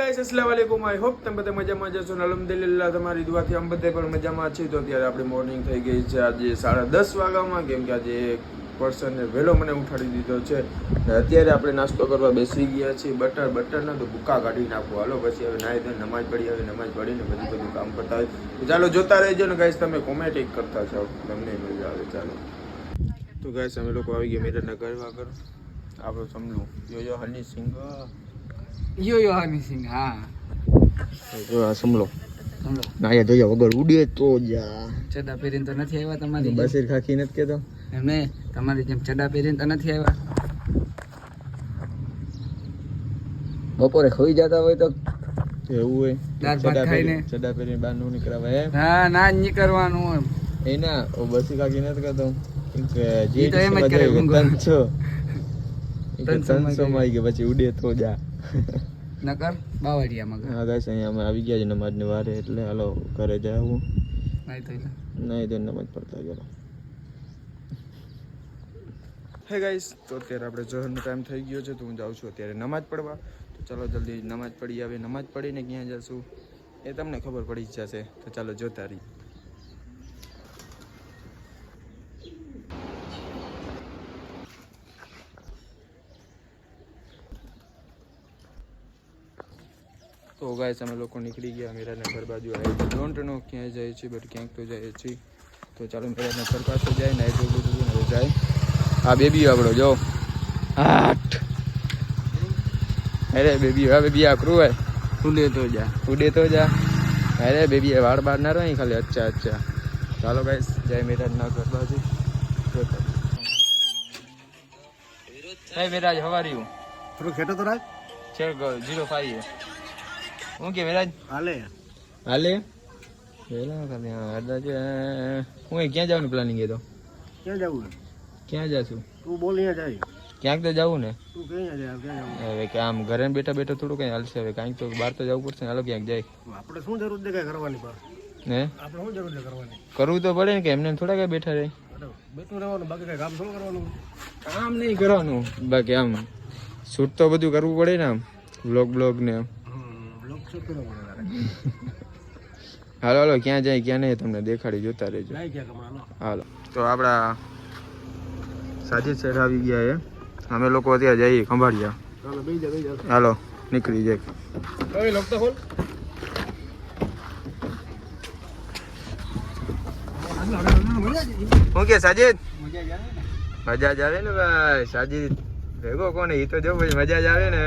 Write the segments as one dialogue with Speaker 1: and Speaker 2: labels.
Speaker 1: Guys અસલામ વાલેકુમ I hope તમે બધા મજામાં જશો ને અલહમદુલિલ્લાહ, તમારી દુઆથી આમ બધે પણ મજામાં છે. તો અત્યારે આપણે મોર્નિંગ થઈ ગઈ છે. આજે સાડા દસ વાગ્યામાં, કેમ કે આજે એક પર્સને વહેલો મને ઉઠાડી દીધો છે. અત્યારે આપણે નાસ્તો કરવા બેસી ગયા છીએ. બટર બટર ના તો ભૂકા કાઢી નાખો. હાલો, પછી હવે નાહી ધોઈને નમાજ પડી હવે નમાજ પડીને પછી બધું કામ કરતા હોય. ચાલો, જોતા રહેજો ને ગાઈસ તમે કોમેન્ટ એક કરતા જાઓ. તમને મજા આવે, ચાલો. તો ગાઈસ અમે લોકો આવી ગયા મેરા ઘર આગળ આપણો યો યો હની સિંગ
Speaker 2: યો યો હની સિંગ હા.
Speaker 1: જો આ સમલો નાયા ધોયા વગર ઉડે તો જા.
Speaker 2: ચડા પહેરીને તો નથી આવ્યા તમારી
Speaker 1: બસીર ખાખી નથી કેતો.
Speaker 2: એમને તમારી જેમ ચડા પહેરીને તો નથી આવ્યા.
Speaker 1: બપોરે ખોઈ જતા હોય તો એવું હોય.
Speaker 2: દાળ ભાત ખાઈને.
Speaker 1: ચડા પહેરીને બહારનું નીકળાવા એમ.
Speaker 2: ના ના જ એમ.
Speaker 1: એના ઓ બસી ખાખી નથી કહેતો કે
Speaker 2: ઈ તો એમ જ કરે
Speaker 1: તનસો
Speaker 2: માં
Speaker 1: આવી ગયા પછી ઉડે તો જા.
Speaker 2: નકર બાવળિયામાં
Speaker 1: હા ગાઈસ અહીંયા અમે આવી ગયા છે નમાજની વારે એટલે હાલો ઘરે જાવું
Speaker 2: નહીં તો
Speaker 1: નહીં તો નમાજ પડતા ગયો હે ગાઈસ તો અત્યારે આપણે જોહરનો ટાઈમ થઈ ગયો છે તો હું જાઉં છું અત્યારે નમાજ પડવા. તો ચાલો જલ્દી નમાજ પડી આવે. નમાજ પડીને ક્યાં જશું? એ તમને ખબર પડી જ જશે. તો ચાલો જોતા રહી તો ગાઈસ અમે લોકો નીકળી ગયા. મીરાના ઘર બાજુ આવી ડોન્ટ નો ક્યાંય જાય છે બટ ક્યાંક તો જાય છે. તો ચાલો મીરાના ઘર પાસે જાય ને એટલું બધું ને હવે જાય. આ બેબી આપણો જો. આઠ. અરે બેબી આ બેબી આકરું હોય.
Speaker 2: ઉડે તો જા.
Speaker 1: ઉડે તો જા. અરે બેબી એ વાળ બાર ના રહી ખાલી અચ્છા અચ્છા. ચાલો ગાઈસ જય મીરાના ઘર બાજુ જોતા હે વિરાજ હવારી હું.
Speaker 3: થોડું ખેતો તો રાજ
Speaker 1: છે જીરો ફાઈવ હું કે વિરાજ
Speaker 3: હાલે.
Speaker 1: હાલે? વેલા ખાલી હા છે હું ક્યાં જવાનું પ્લાનિંગ એ તો?
Speaker 3: ક્યાં જવું
Speaker 1: ક્યાં જાશું
Speaker 3: તું બોલ અહીંયા જાય.
Speaker 1: ક્યાંક તો જવું ને.
Speaker 3: તું ક્યાં જાય ક્યાં જવું?
Speaker 1: હવે કે આમ ઘરે બેઠા બેઠા થોડું કઈ હાલશે. હવે કાંઈક તો બહાર તો જવું પડશે ને. હાલો ક્યાંક જાય.
Speaker 3: આપણે શું જરૂર છે કરવાની બહાર
Speaker 1: ને?
Speaker 3: આપણે શું જરૂર છે કરવાની?
Speaker 1: કરવું તો પડે ને કે એમને એમ થોડા કઈ બેઠા રહે.
Speaker 3: બેઠું રહેવાનું બાકી કઈ કામ થોડું કરવાનું.
Speaker 1: કામ નહીં કરવાનું. બાકી આમ શૂટ તો બધું કરવું પડે ને આમ. બ્લોગ બ્લોગ ને આમ
Speaker 3: હમ લોક શું કરવું પડે તારે
Speaker 1: હાલો હાલો ક્યાં જાય ક્યાં નહીં તમને દેખાડી જોતા રહેજો. હાલો. તો આપણા સાજીદ સર આવી ગયા એ અમે લોકો અત્યારે જઈએ ખંભાળિયા. હાલો નીકળી જાય હું કે સાજીદ? મજા જ આવે ને. ભાઈ સાજિદ. ભેગો કોને? એ તો જો પછી મજા જ આવે ને.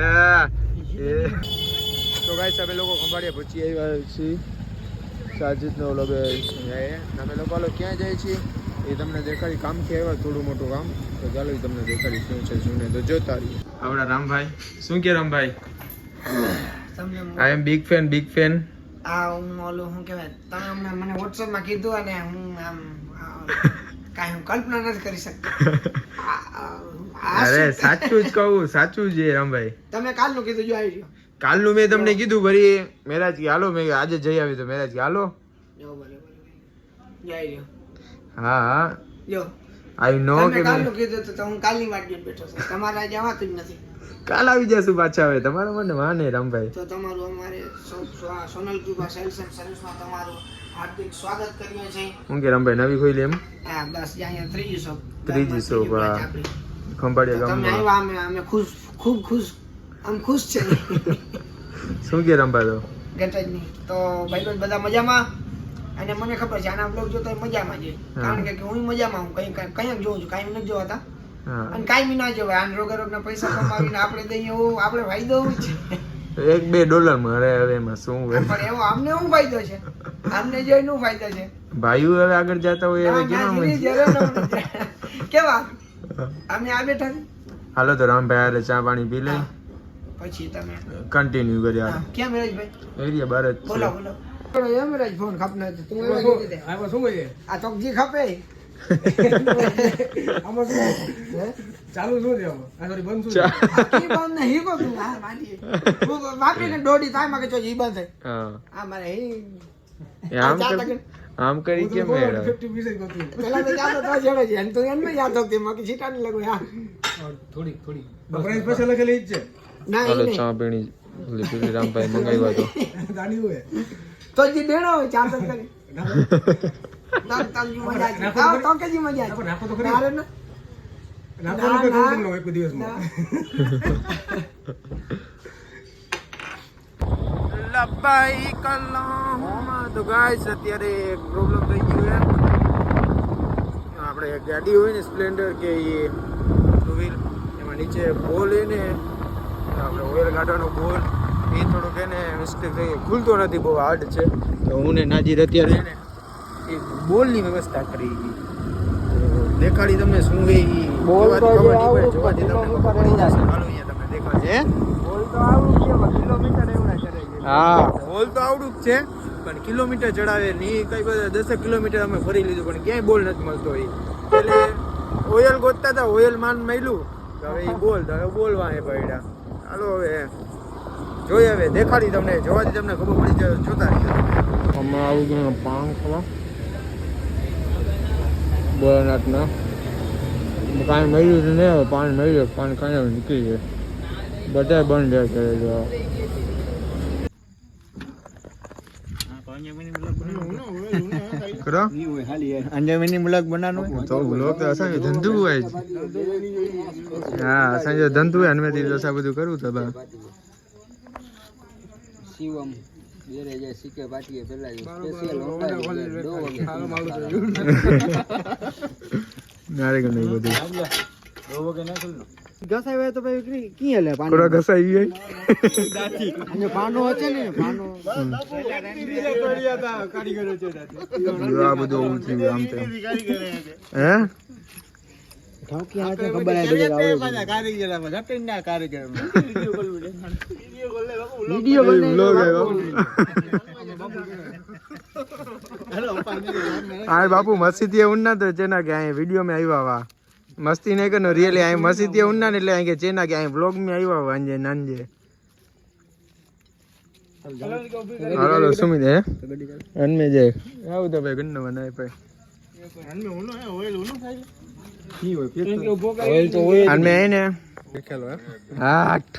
Speaker 1: તો ગાઈસ અમે લોકો ખંભાળિયા પહોંચી આવ્યા છીએ. સાજીદનો ઓલો બે. અમે લોકો હાલો ક્યાં જાય છીએ? એ તમને દેખાડી. કામથી આવ્યા થોડું મોટું કામ. તો ચાલો એ તમને દેખાડી શું છે શું નહીં. તો જોતા રહીએ. આપણા રામભાઈ. શું કે Rambhai? I am big fan big fan
Speaker 2: આ હું ઓલું શું કહેવાય? તમે હમણાં મને વોટ્સઅપમાં કીધું અને હું આમ કાંઈ હું કલ્પના નથી કરી શકતો.
Speaker 1: અરે સાચું જ કહું સાચું જ રામભાઈ.
Speaker 2: તમે કાલનું કીધું જો આવી
Speaker 1: કાલનું મેં તમને કીધું ભરી. મેરાજ કે હાલો મેં આજે જઈ આવી તો મેરાજ કે હાલો હા હા. આઈ નો કે મેં
Speaker 2: કાલનું કીધું તો હું કાલની વાટ બેઠો છું. તમારે આજે આવતું જ નથી.
Speaker 1: કાલ આવી જશું પાછા હવે. તમારો મને માને રામભાઈ.
Speaker 2: તો તમારું અમારે સોનલ ક્યુબા સેલ્સ એન્ડ સર્વિસમાં તમારું હાર્દિક સ્વાગત કરીએ છીએ.
Speaker 1: હું કે રામભાઈ નવી ખોઈ એમ?
Speaker 2: હા બસ અહીંયા ત્રીજી શોપ
Speaker 1: ત્રીજી
Speaker 2: શોપ.
Speaker 1: ખંભાળિયા
Speaker 2: તમે
Speaker 1: ગામમાં
Speaker 2: અમે ખુશ ખૂબ ખુશ આમ ખુશ છે.
Speaker 1: શું કે રંભા તો
Speaker 2: ગેટરેજની તો ભાઈબંધ બધા મજામાં? અને મને ખબર છે આના બ્લોગ જોતો મજામાં જ. કારણ કે હું મજામાં હું કઈ કંઈક જોઉં છું કાંઈ નથી જોવાતા. અને કાંઈ ના જોવાય. આન રોગ રોગના પૈસા કમાવીને આપણે દઈએ એવું આપણે ફાયદો છે.
Speaker 1: એક બે ડોલર મળે હવે એમાં શું
Speaker 2: પણ એવો આમને શું ફાયદો છે? આમને જોઈને નું ફાયદો છે.
Speaker 1: ભાઈઓ હવે આગળ જતા હોય હવે કેવા
Speaker 2: કેવા? અમે આ બેઠા
Speaker 1: હાલો તો રામભાઈ ચા પાણી પી લઈ.
Speaker 2: પછી તમે
Speaker 1: કન્ટિન્યુ કર્યા.
Speaker 2: કેમ મેરેજભાઈ
Speaker 1: એરિયા બાર જ
Speaker 2: બોલો બોલો. એમ રેજ ફોન ખપને તું એવા કીધી દે.
Speaker 3: આમાં શું કહીએ
Speaker 2: આ ચોકજી ખપે?
Speaker 3: આમાં શું ચાલુ શું છે આ સોરી બંધ શું.
Speaker 2: કી બંધ નહીં કો તું હા મારી હું વાપરીને દોડી થાયમાં કે જો ઈ બંધ થાય.
Speaker 1: હા.
Speaker 2: આ મારે હી.
Speaker 1: આમ કર આમ કરી
Speaker 3: પીસ ગોતું
Speaker 2: પેલા તો યાદ તો જડે છે અને તું એમ નહીં યાદ હોતી માં કે છીટા ને લગો હા.
Speaker 3: થોડી થોડી બકરાઈ પછી લખેલી જ છે.
Speaker 2: ના ઈ
Speaker 1: ચા પીણી રામભાઈ મંગાવ્યો
Speaker 3: તો.
Speaker 2: તો જી દેણો કરી જી મજા આવી. તો કે જી મજા
Speaker 3: નાખો, નાખો તો ખરી.
Speaker 2: ના
Speaker 3: નાખવાનું કઈ
Speaker 2: ના,
Speaker 3: ખબર ન. દિવસમાં.
Speaker 1: લબાઈ કલ્લાહુમ્મા તો ગાઈસ અત્યારે એક પ્રોબ્લેમ થઈ ગયું આપણે ગાડી હોય ને સ્પ્લેન્ડર કે એ ટુ વ્હીલ એમાં નીચે બોલ હોય ને આપણે ઓઇલ કાઢવાનો બોલ. એ થોડુંક એને મિસ્ટેક થઈ. ખુલતો નથી બહુ હાર્ડ છે. તો હું ને નાજીર અત્યારે? એને એ બોલની વ્યવસ્થા કરી દેખાડી તમને શું ઈ.
Speaker 2: બોલ તો
Speaker 1: જોવાથી તમને પડી. જશે હાલો અહીંયા તમને દેખાડશે હે?
Speaker 2: બોલ તો આવડું છે કિલોમીટર એવડા કરે છે.
Speaker 1: હા. બોલ તો આવડું જ છે પણ કિલોમીટર ચડાવે નહીં કઈ બધા દસેક કિલોમીટર અમે ફરી લીધું પણ ક્યાંય બોલ નથી મળતો એ એટલે ઓયલ ગોતતા હતા ઓયલ માન મળ્યું તો હવે એ બોલ તો હવે બોલવા એ પડ્યા. ચાલો હવે જોઈએ હવે, દેખાડી તમને, જોવાથી તમને ખબર પડી જાય, જોતા આમાં આવું ગયું પાન ભોળાનાથના કાંઈ મળ્યું જ નહીં, હવે પાણી મળ્યું પાણી કાંઈ નીકળી જાય બધા બંધ છે કરો
Speaker 4: અંજમીની મુલાક બનાવવાનું
Speaker 1: તો વ્લોગ તો અસાંજે ધંધુ હોય જ હા અસાંજે ધંધુ હોય હનુમેથી દસા બધું કરવું તો બા
Speaker 4: શિવમ બેરે જાય સિક્કે પાટીએ પેલા સ્પેશિયલ
Speaker 1: નારે કે નહીં બધું
Speaker 4: ઘસાવે તો ભાઈ કી લે
Speaker 1: થોડા ઘસાઈ ગઈ
Speaker 4: અને પાનો છે ને પાનો
Speaker 1: આ બધું ઓવું થયું આમ તેમ. હે?
Speaker 4: ઠોકી હાથે ખબર આ બધે. વિડિયો
Speaker 1: વ્લોગ બાપુ. મસ્તી ઉન્ના તો જેના કે અહીં વીડિયો में આવ્યા વા. મસ્તી નહીં કરનો રિયલી અહીં મસ્તી ઉન્ના ને એટલે અહીં કે ચેના કે અહીં વ્લોગમાં આવ્યા વાંજે નાંજે. નાનજે હાલો હાલો સુમિત હે? અનમે જે આવું તો ભાઈ ગન્નો બનાય ભાઈ. અનમે હે? ને આઠ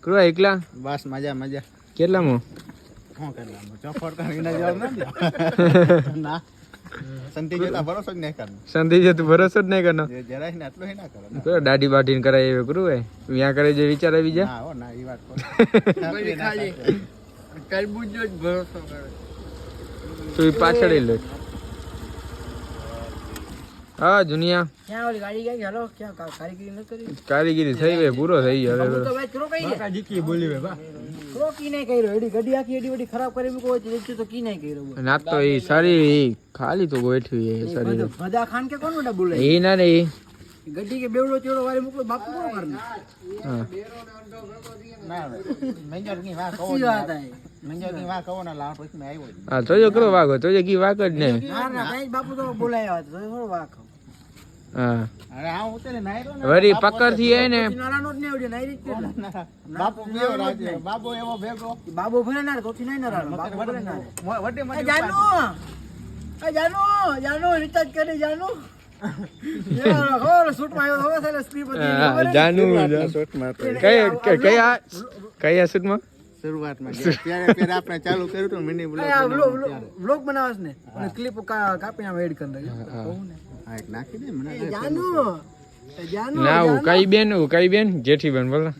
Speaker 1: કરો એકલા?
Speaker 4: બસ મજા મજા.
Speaker 1: કેટલામાં?
Speaker 4: શું કરવાનું? ચોફર કરીને જાવ ના ના. સંતી જેતા ભરોસો જ નહીં કરવાનો.
Speaker 1: શાંતિ છે તું ભરોસો જ નહીં કરનો
Speaker 4: જરાય ને આટલું ના કરો.
Speaker 1: કરો દાઢી બાઢી કરાય એવું કરું હોય. ત્યાં કરે જે વિચાર આવી જાય.
Speaker 4: ના ના એ વાત
Speaker 2: તરબૂજો જ ભરોસો કરે.
Speaker 1: તો એ પાછળ લે. હા જુનિયા.
Speaker 2: ક્યાં ઓલી ગાડી ગઈ? હાલો ક્યાં કા- કારીગરી ન કરી?
Speaker 1: કારીગીરી થઈ ગઈ પૂરો થઈ ગયો. હવે
Speaker 2: તો ભાઈ ચલો કઈ
Speaker 3: બોલી વે
Speaker 2: એડી ગડી આખી એડી વડી ખરાબ કરી તો
Speaker 1: ના તો સારી ખાલી તો ગોઠવી એ ના રે
Speaker 2: ગડી કે બેવડો ચોડો બાપુ કોણ
Speaker 1: હા.
Speaker 4: મેંજર વાત કહો
Speaker 1: હા તો જો વાગો તો
Speaker 4: બોલાયા
Speaker 1: વળી પકડથી આય ને.
Speaker 4: બાપુ બાપુ એવો ભેગો.
Speaker 2: બાબો ભલે ના તો થી ના જાનુ! એ જાનુ! જાનુ રિચાર્જ કરી જાનુ!
Speaker 1: કયા કયા શૂટમાં
Speaker 4: શરૂઆતમાં ત્યારે ત્યારે આપણે ચાલુ કર્યું હતું મિની બ્લોગ
Speaker 2: વ્લોગ બનાવસ ને. ક્લિપ કાપીને આમ એડ કરી દે
Speaker 4: હા એક નાખી દે મને
Speaker 2: એ જાનુ. એ જાનુ
Speaker 1: ના હું કઈ બેન હું કઈ બેન? જેઠી બેન બોલો.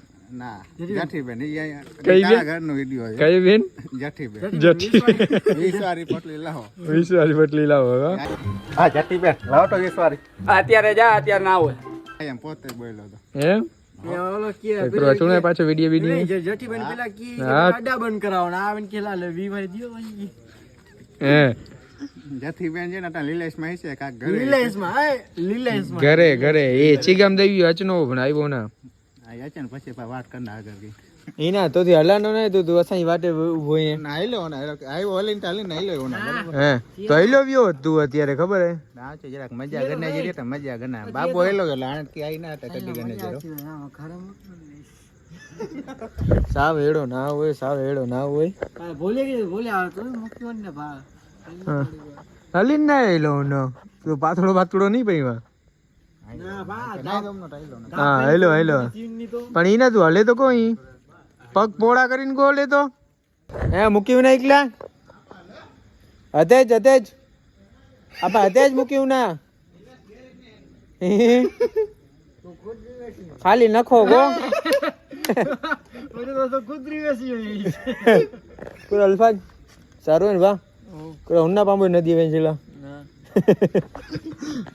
Speaker 4: ના જાઠીબેન. ઈ
Speaker 1: કઈ બેન?
Speaker 4: ઘરનો વિડિયો છે.
Speaker 1: કઈ બેન?
Speaker 4: જાઠીબેન.
Speaker 1: જેઠી
Speaker 4: વીસવારી પટલી લાવો.
Speaker 1: વિશ્વાસ પટલી લાવો હા
Speaker 4: હા જાઠીબેન લાવો તો વીસવારી
Speaker 2: અત્યારે જા અત્યારે ના હોય.
Speaker 4: એમ પોતે બોલ્યો તો.
Speaker 1: એમ?
Speaker 2: ઓલો કે
Speaker 1: પેલો ચૂણે પાછો
Speaker 2: કી કે
Speaker 4: જાઠીબેન છે ને ત્યાં લીલેશમાં છે કાક ઘરે
Speaker 2: હાય રિલાયન્સમાં
Speaker 1: ઘરે ઘરે. એ ચીગામ દેવી અચનો પણ આવ્યો ના.
Speaker 4: આ અચન પછી પા વાત કરના આગળ ગઈ.
Speaker 1: એના તો થી હલાનો નહીં તું તું અસાઈ વાટે ઊભો
Speaker 4: ના આયલો ને આવ્યો હલીને ચાલી ને આયલો ને
Speaker 1: હે. તો હેલો વ્યો તું અત્યારે ખબર હે?
Speaker 4: ના છે જરાક મજા ગને તો મજા ગના બાબો હેલો એટલે આણંદથી આઈ ના હતા કદી ગને જરો
Speaker 1: સાવ હેડો ના હોય સાવ હેડો ના હોય.
Speaker 2: બોલે કે બોલે આવે તો ને ભા
Speaker 1: હા. હલીન ના હેલો ન તો પાથળો પાથળો નહીં પૈવા હા હેલો હેલો પણ ઈ ના તું હલે તો કોઈ?
Speaker 5: પગ પોળા કરીને કો હલે તો હે મૂક્યું ના એકલા? હતે જ હતે જ આપા હતે જ મૂક્યું ના? ખાલી નખો ગો. અલ્ફાજ. સારું હોય ને વા કોઈ હુન્ના પામો નદી વેચેલા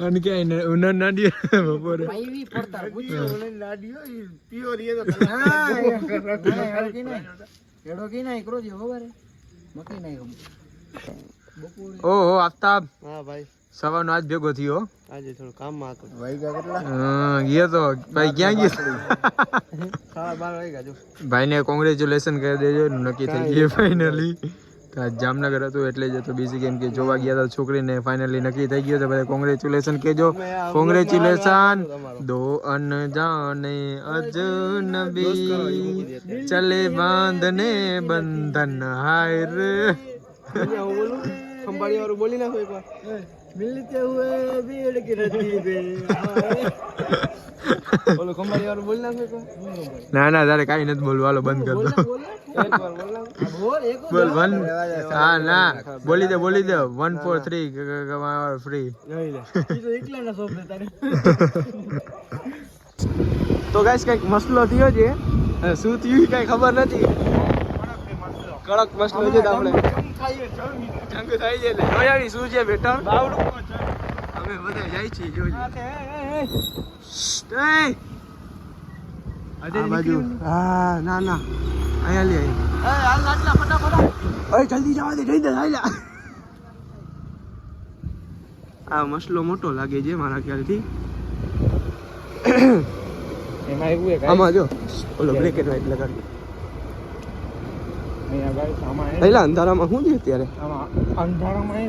Speaker 5: અને કે ઉના નાડી બપોરે.
Speaker 4: પાઈવી પડતા પૂછ્યો
Speaker 6: પ્યોર એ તો
Speaker 4: હા એડો કી ના એકરો કી નહીં મકી છો હમ હે
Speaker 5: ઓહો આફતાબ.
Speaker 6: હા ભાઈ.
Speaker 5: સવારનો આજ ભેગો થયો
Speaker 6: આજે થોડું કામમાં હતો. વાગ્યા કેટલા?
Speaker 5: હા, ગયો તો. ભાઈ ક્યાં ગયો?
Speaker 6: સાડા બાર વાગ્યા જો.
Speaker 5: ભાઈને કોંગ્રેચ્યુલેશન કરી દેજો નક્કી થઈ ગયું ફાઇનલી કે જામનગર હતું એટલે જ હતું બીજી કેમ કે જોવા ગયા હતા છોકરીને ફાઇનલી નક્કી થઈ ગયું છે. બધા કોંગ્રેચ્યુલેશન કહેજો. કોંગ્રેચ્યુલેશન દો અનજાને અજનબી. ચલે બાંધને બંધન હાય રે.
Speaker 6: ખંભાળી વાળું બોલી નાખો એકવાર. મિલતે હુએ ભીડ કી રતી બે. બોલો ખંભાળી વાળું બોલી નાખો
Speaker 5: ના ના તારે કાઈ નથી બોલવાનું બંધ કર દો.
Speaker 6: બોલ
Speaker 5: વન હા ના. બોલી દે બોલી દે. One four three free.
Speaker 6: તો
Speaker 5: ગાઈસ કંઈક મસલો થયો છે. શું થયું કઈ ખબર નથી. કડક મસલો. છે આપણે. જંગ. થાય છે એટલે. શું છે બેટર અમે બધા જાય છીએ જોઈ આ બાજુ. હા ના ના. અહીંયા લે અહીંયા. જલ્દી જવા દે જઈ દે હાલ્યા આ મસલો મોટો લાગે છે મારા ખ્યાલથી.
Speaker 1: એમાં એવું
Speaker 5: આમાં જો ઓલો એન્ડ વ્હાઈટ લગાડી
Speaker 1: અહીંયા ગાઈસ આમાં હે
Speaker 5: પહેલા અંધારામાં શું થયું અત્યારે
Speaker 1: આમાં અંધારામાં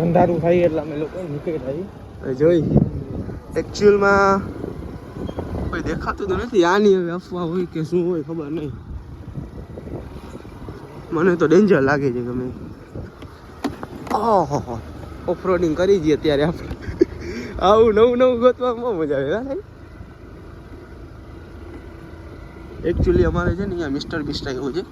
Speaker 1: ગંધારું થાય એટલે અમે લોકો નીકળ્યા છીએ.
Speaker 5: જોઈ. એકચ્યુઅલમાં કોઈ દેખાતું તો નથી આની હવે અફવા હોય કે શું હોય ખબર નહીં. મને તો ડેન્જર લાગે છે ગમે. ઓહો ઓફરોડિંગ કરી જઈએ અત્યારે આપણે. આવું નવું નવું ગોતવામાં બહુ મજા આવે એકચ્યુઅલી અમારે છે ને અહીંયા મિસ્ટર બિસ્ટ એવું છે.